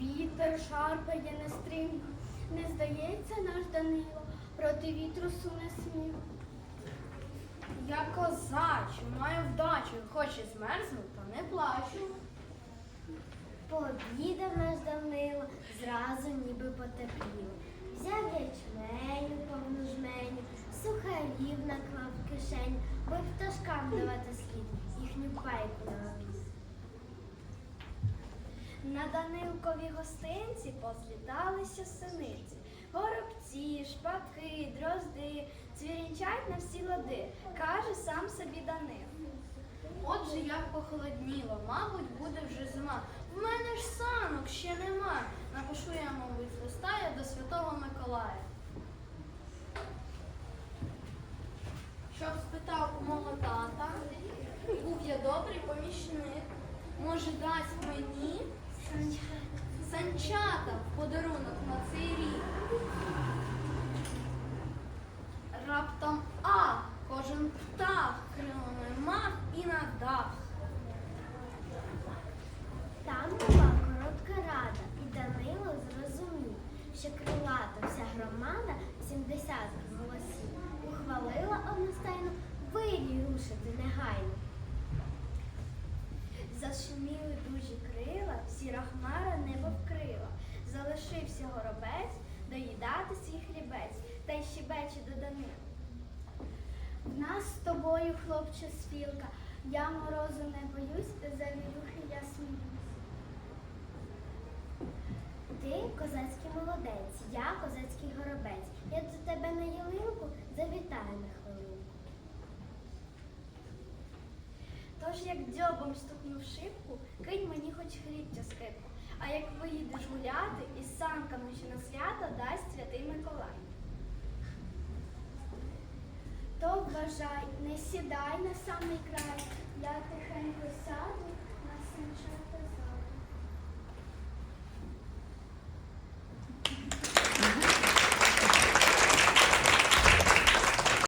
Вітер шарпає нестримно, не здається наш Данило, проти вітру суне сміх. Я козачу, маю вдачу, хоч і змерзну, та не плачу. Пообідав наш Данило, зразу ніби потепліло. Взяв ячменю повну жменю, сухарів наклав в кишень, бо пташкам давати слід, їхню На Данилкові гостинці позліталися синиці, горобці, шпаки, дрозди, цвірінчать на всі лади, каже сам собі Данил. Отже, як похолодніло, мабуть, буде вже зима. В мене ж санок ще нема. Напишу я, мабуть, листа до Святого Миколая. Щоб спитав у мого тата, був я добрий помічник. Може, дасть мені санчата в подарунок на цей рік. Раптом а, кожен птах крилами мав і на дах. Там була коротка рада, і Данило зрозумів, що крилата вся громада, 70 голосів, ухвалила одностайно вирій рушити негайно. Зашуміли дужі крила, сіра хмара небо вкрила. Залишився горобець доїдати свій хлібець, та й щебече до Данила. В нас з тобою, хлопче, спілка, я морозу не боюсь, за вірухи я сміюсь. Ти козацький молодець, я козацький горобець. Я до тебе на ялинку завітаю на хвилинку. Тож як дзьобом стукнув шибку, кинь мені хоч хлібця скипку. А як поїдеш гуляти, із санками ще на свято дасть святий Миколай. То вважай, не сідай на самий край, я санчат.